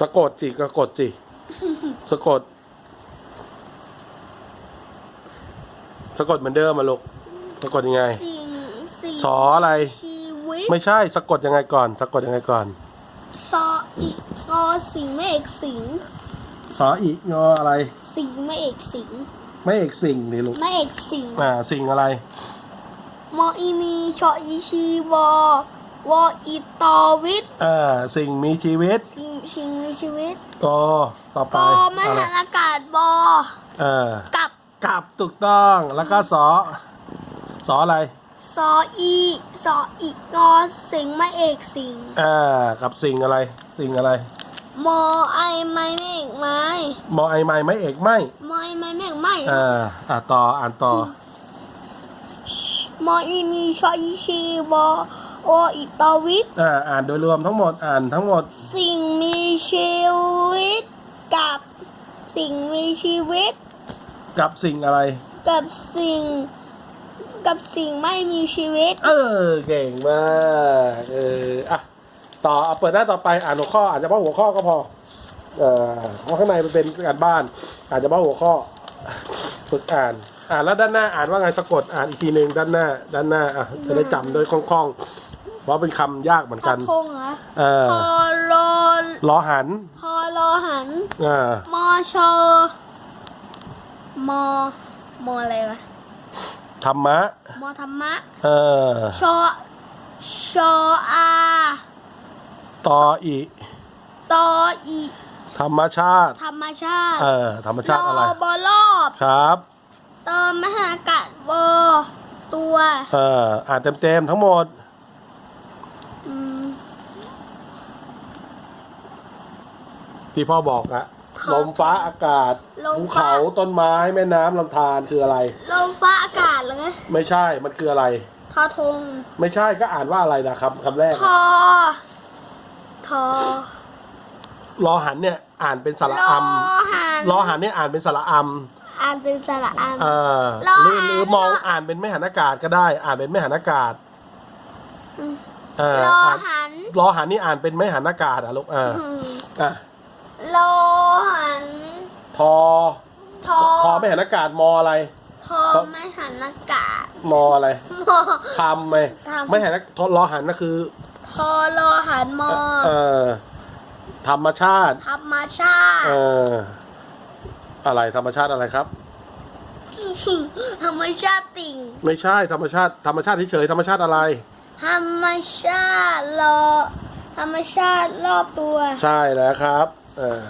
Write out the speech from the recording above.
สะกดสิก็กดสิสะกด สะกดเหมือนเดิมมาลูกสะกดยังไง สิ่งสิ่งสออะไร ชีวิตไม่ใช่สะกดยังไงก่อน สะกดยังไงก่อน ซออีกงอสิงไม่เอกสิงสออีงออะไร สิงไม่เอกสิงไม่เอกสิ่งนี่ลูกไม่เอกสิงอ่าสิ่งอะไร มออีมีชออีชีวอ วออีตอวิทอ่าสิ่งมีชีวิต สิงสิงมีชีวิตกอต่อไปกอมอะไรหันอากาศบออ่ากับกับถูกต้องแล้วก็สอสออะไรซออีซออีงอสิงไม่เอกสิงอ่ากับสิ่งอะไร สิ่งอะไรมอไอไม่ไม่เอกไม้มอไอไม้ไม่เอกไม่มอไอไม่ไม่เอกไม่อ่าอ่าต่ออ่านต่อมออีมีชออีชีวอ วออีตอวิทอ่าอ่านโดยรวมทั้งหมดอ่านทั้งหมด สิ่งมีชีวิตกับสิ่งมีชีวิต กับสิ่งอะไร กับสิ่ง กับสิ่งไม่มีชีวิต เออเก่งมากเอออะต่อเอาเปิดหน้าต่อไปอ่านหัวข้ออ่านเฉพาะหัวข้อก็พอเอ่อเพราะข้างในมันเป็นการบ้านอ่านเฉพาะหัวข้อ ฝึกอ่าน อ่านแล้วด้านหน้าอ่านว่าไงสะกดอ่านอีกทีหนึ่งด้านหน้า ด้านหน้าอะจะได้จำโดยคล่องๆเพราะเป็นคำยากเหมือนกกัระน ทงเหรอเออพอรอล้อหันพอรอหัน อ่ามอชอมอมออะไรวะธรรมะมอธรรมะ เออชอ ชออา ต่ออีตออี ธรรมชาติ ธรรมชาติเออ ธรรมชาติอะไร รอบอรอบครับ เติมมหากาศวอตัว เออ อ่านเต็มๆทั้งหมดอืมที่พ่อบอกอะครับลมฟ้าอากาศลมภูฟ้าเขาต้นไม้แม่น้ำลำธารคืออะไร ลมฟ้าอากาศเหรอไงไม่ใช่มันคืออะไรทอทง ไม่ใช่ก็อ่านว่าอะไรนะครับคำแรกทอทอ รอหันเนี่ยอ่านเป็นสระรออัมหันรอหันเนี่ยอ่านเป็นสระอัมอ่านเป็นสระอันเออรอหรือหัน หรือมองอ่านเป็นไม่หันอากาศก็ได้ อ่านเป็นไม่หันอากาศมเออรออ่านหันรอหันนี่อ่านเป็นไม่หันอากาศอะลูกเอออืมอะรอหันทอทอทอไม่หันอากาศมออะไร ทอไม่หันอากาศมออะไรมอ ทำไหมทำ ไม่หันอากทอรอหันก็คือ ทอรอหันมอ เออ ธรรมชาติธรรมชาติเอออะไรธรรมชาติอะไรครับ ธรรมชาติติ่งไม่ใช่ธรรมชาติธรรมชาติเฉยๆธรรมชาติอะไร ธรรมชาติรอธรรมชาติรอบตัว ใช่แล้วครับ เออ